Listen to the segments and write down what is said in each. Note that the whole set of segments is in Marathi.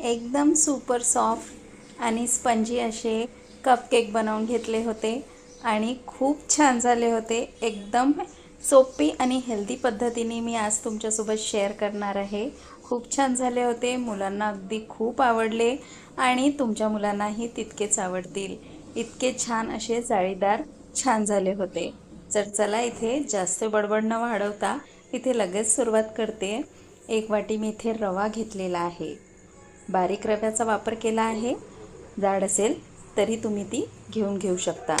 एकदम सुपर सॉफ्ट आणि स्पंजी असे कपकेक बनवून घेतले होते आणि खूप छान झाले होते. एकदम सोपी आणि हेल्दी पद्धतीने मी आज तुमच्यासोबत शेअर करणार आहे. खूप छान झाले होते. मुलांना अगदी खूप आवडले आणि तुमच्या मुलांनाही तितकेच आवडतील. इतके छान असे जाळीदार छान झाले होते. तर चला इथे जास्त बडबड न वाढवता इथे लगेच सुरुवात करते. एक वाटी मी इथे रवा घेतलेला आहे. बारीक रव्याचा वापर केला आहे. जाड असेल तरी तुम्ही ती घेऊन घेऊ शकता.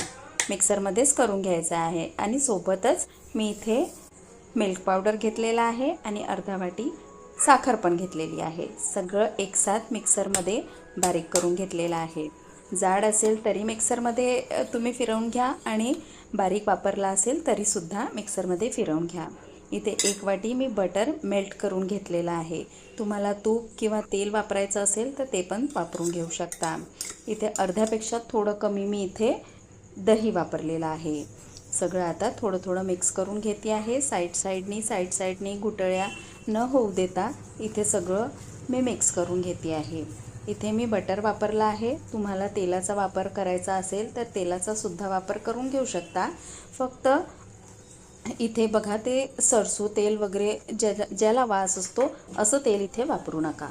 मिक्सरमध्येच करून घ्यायचं आहे. आणि सोबतच मी इथे मिल्क पावडर घेतलेला आहे आणि अर्धा वाटी साखर पण घेतलेली आहे. सगळं एकसाथ मिक्सरमध्ये बारीक करून घेतलेलं आहे. जाड असेल तरी मिक्सरमध्ये तुम्ही फिरवून घ्या. आणि बारीक वापरला असेल तरीसुद्धा मिक्सरमध्ये फिरवून घ्या. इथे एक वाटी मी बटर मेल्ट करून घेतलेलं आहे. तुम्हाला तूप किंवा तेल वापरायचं असेल तर ते पण वापरून घेऊ शकता. इथे अर्ध्यापेक्षा थोडं कमी मी इथे दही वापरलेलं आहे. सगळं आता थोडं थोडं मिक्स करून घेते आहे. साईड साईडनी साईड साईडनी गुटळ्या न होऊ देता इथे सगळं मी मिक्स करून घेते आहे. इथे मी बटर वापरला आहे. तुम्हाला तेलाचा वापर करायचा असेल तर तेलाचा सुद्धा वापर करून घेऊ शकता. फक्त इथे बघा ते सरसू तेल वगैरे ज्या ज्याला वास असतो असं तेल इथे वापरू नका.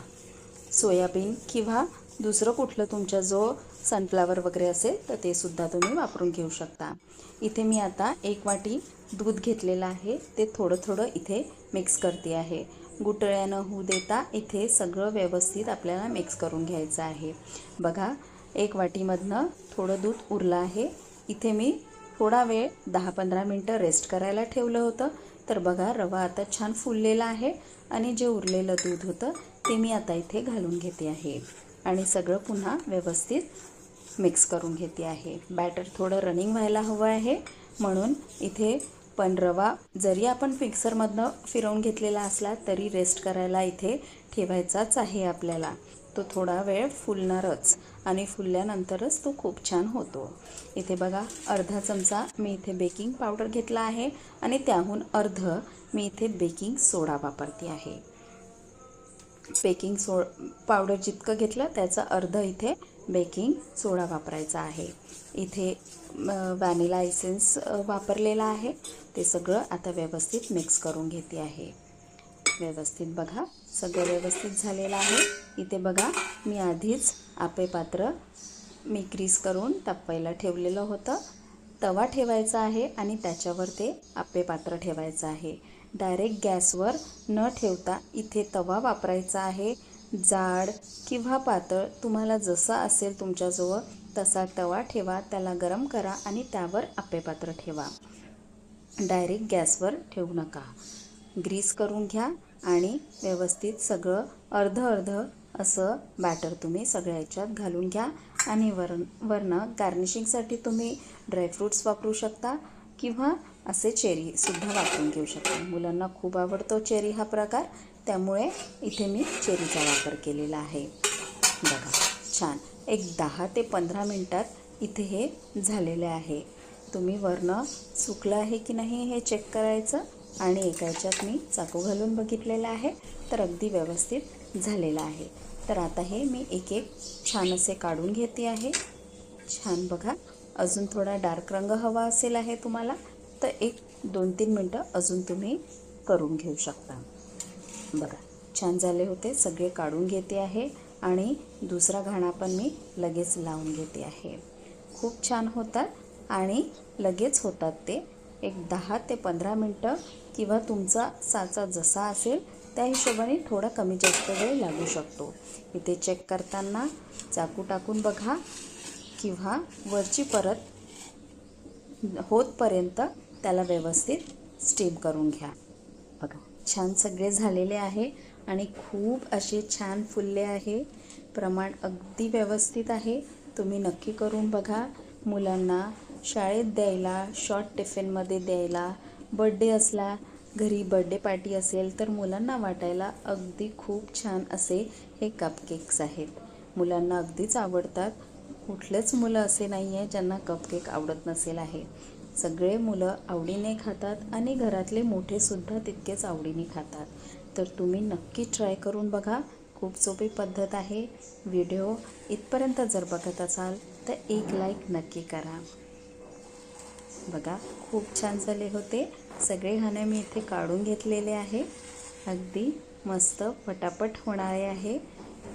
सोयाबीन किंवा दुसरं कुठलं तुमच्या जो सनफ्लावर वगैरे असेल तर ते सुद्धा तुम्ही वापरून घेऊ शकता. इथे मी आता एक वाटी दूध घेतलेलं आहे ते थोडं थोडं इथे मिक्स करते आहे. गुटळ्यानं होऊ देता इथे सगळं व्यवस्थित आपल्याला मिक्स करून घ्यायचं आहे. बघा एक वाटीमधनं थोडं दूध उरलं आहे. इथे मी थोडा वेळ दहा पंधरा मिनटं रेस्ट करायला ठेवलं होतं. तर बघा रवा आता छान फुललेला आहे आणि जे उरलेलं दूध होतं ते मी आता इथे घालून घेते आहे. आणि सगळं पुन्हा व्यवस्थित मिक्स करून घेते आहे. बॅटर थोडं रनिंग व्हायला हवं आहे. म्हणून इथे पण रवा जरी आपण मिक्सरमधनं फिरवून घेतलेला असला तरी रेस्ट करायला इथे ठेवायचाच आहे आपल्याला. तो थोडा वेळ फुलणारच आणि फुलल्यानंतरच तो खूप छान होतो. इथे बघा अर्धा चमचा मी इथे बेकिंग पावडर घेतला आहे आणि त्याहून अर्ध मी इथे बेकिंग सोडा वापरते आहे. बेकिंग सो पावडर जितकं घेतलं त्याचा अर्ध इथे बेकिंग सोडा वापरायचा आहे. इथे वॅनिला एसेन्स वापरलेला आहे. ते सगळं आता व्यवस्थित मिक्स करून घेते आहे. व्यवस्थित बघा सगळं व्यवस्थित झालेलं आहे. इथे बघा मी आधीच आपे पात्र मी ग्रीस करून तापवायला ठेवलेलं होतं. तवा ठेवायचा आहे आणि त्याच्यावर ते आपे पात्र ठेवायचं आहे. डायरेक्ट गॅसवर न ठेवता इथे तवा वापरायचा आहे. जाड किंवा पातळ तुम्हाला जसा असेल तुमच्याजवळ तसा तवा ठेवा त्याला गरम करा आणि त्यावर आपे पात्र ठेवा. डायरेक्ट गॅसवर ठेवू नका. ग्रीस करून घ्या आणि व्यवस्थित सगळं अर्ध अर्ध असं बॅटर तुम्ही सगळ्या ह्याच्यात घालून घ्या. आणि वरण वरनं गार्निशिंगसाठी तुम्ही ड्रायफ्रूट्स वापरू शकता किंवा असे चेरीसुद्धा वापरून घेऊ शकता. मुलांना खूप आवडतो चेरी हा प्रकार त्यामुळे इथे मी चेरीचा वापर केलेला आहे. बघा छान. एक दहा ते पंधरा मिनटात इथे हे झालेले आहे. तुम्ही वरनं सुकलं आहे की नाही हे चेक करायचं? आणि एका याच्यात मी चाकू घालून बघितलेलं आहे. तर अगदी व्यवस्थित झालेलं आहे. तर आता हे मी एक एक छान असे काढून घेते आहे. छान बघा अजून थोडा डार्क रंग हवा असेल आहे तुम्हाला तर एक दोन तीन मिनटं अजून तुम्ही करून घेऊ शकता. बघा छान झाले होते सगळे काढून घेते आहे आणि दुसरा घाणा पण मी लगेच लावून घेते आहे. खूप छान होतात आणि लगेच होतात ते. एक दहा ते पंधरा मिनटं किंवा तुमचा साचा जसा असेल त्या हिशोबाने थोडा कमी जास्त वेळ लागू शकतो. इथे चेक करताना चाकू टाकून बघा किंवा वरची परत होतपर्यंत त्याला व्यवस्थित स्टीम करून घ्या. बघा छान सगळे झालेले आहे आणि खूप असे छान फुलले आहे. प्रमाण अगदी व्यवस्थित आहे. तुम्ही नक्की करून बघा. मुलांना शाळेत द्यायला शॉर्ट टिफिनमध्ये द्यायला बड्डे असला घरी बड्डे पार्टी असेल तर मुलांना वाटायला अगदी खूप छान असे हे कपकेक्स आहेत. मुलांना अगदीच आवडतात. कुठलेच मुलं असे नाही आहे ज्यांना कपकेक आवडत नसेल आहे. सगळे मुलं आवडीने खातात आणि घरातले मोठेसुद्धा तितकेच आवडीने खातात. तर तुम्ही नक्की ट्राय करून बघा. खूप सोपी पद्धत आहे. व्हिडिओ इथपर्यंत जर बघत असाल तर एक लाईक नक्की करा. बघा खूप छान झाले होते. सगळे घाणे मी इथे काढून घेतलेले आहे. अगदी मस्त पटापट होणारे आहे.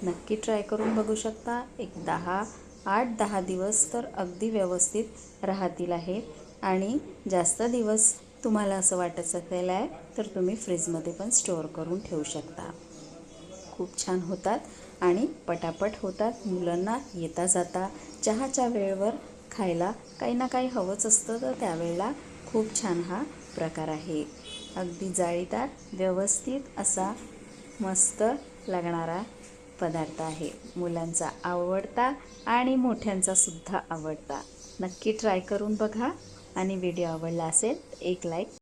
नक्की ट्राय करून बघू शकता. एक दहा आठ दहा दिवस तर अगदी व्यवस्थित राहतील आहे. आणि जास्त दिवस तुम्हाला असं वाटत असेल आहे तर तुम्ही फ्रीजमध्ये पण स्टोअर करून ठेवू शकता. खूप छान होतात आणि पटापट होतात. मुलांना येता जाता चहाच्या वेळेवर खायला काही ना काही हवंच असतं तर त्यावेळेला खूप छान हा प्रकार आहे. अगदी जाळीदार व्यवस्थित असा मस्त लागणारा पदार्थ आहे. मुलांचा आवडता आणि मोठ्यांचा सुद्धा आवडता. नक्की ट्राय करून बघा आणि व्हिडिओ आवडला असेल एक लाईक